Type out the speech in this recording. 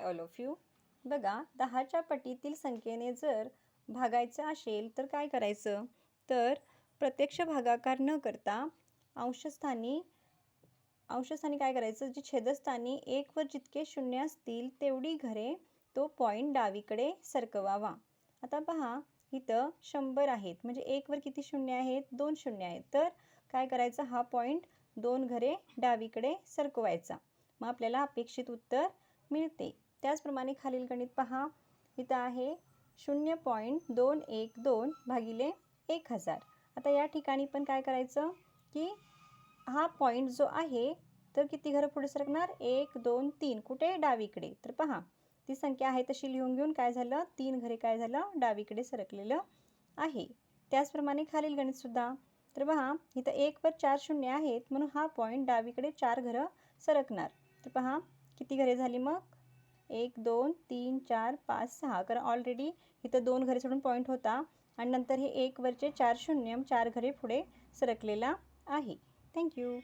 Hi all of you बघा दहाच्या पटीतील संख्येने जर भागायचं असेल तर काय करायचं? तर प्रत्यक्ष भागाकार न करता अंशस्थानी अंशस्थानी काय करायचं? जे छेदस्थानी एकवर जितके शून्य असतील तेवढी घरे तो पॉईंट डावीकडे सरकवावा. आता पहा इथं शंभर आहेत. म्हणजे एकवर किती शून्य आहेत? दोन शून्य आहेत. तर काय करायचं? हा पॉईंट दोन घरे डावीकडे सरकवायचा. मग आपल्याला अपेक्षित उत्तर मिळते. त्याचप्रमाणे खालील गणित पहा. इथं आहे शून्य पॉईंट दोन एक दोन भागिले एक हजार. आता या ठिकाणी पण काय करायचं? की हा पॉईंट जो आहे तर किती घरं पुढे सरकणार? एक दोन तीन. कुठे? डावीकडे. तर पहा ती संख्या आहे तशी लिहून घेऊन काय झालं? तीन घरे काय झालं? डावीकडे सरकलेलं आहे. त्याचप्रमाणे खालील गणितसुद्धा तर पहा इथं एकवर चार शून्य आहेत म्हणून हा पॉईंट डावीकडे चार घरं सरकणार. तर पहा किती घरे झाली मग? एक दोन तीन चार पाच सहा. कारण ऑलरेडी इथं दोन घरे सोडून पॉईंट होता. आणि नंतर हे एकवरचे चार शून्य चार घरे पुढे सरकलेला आहे. थँक्यू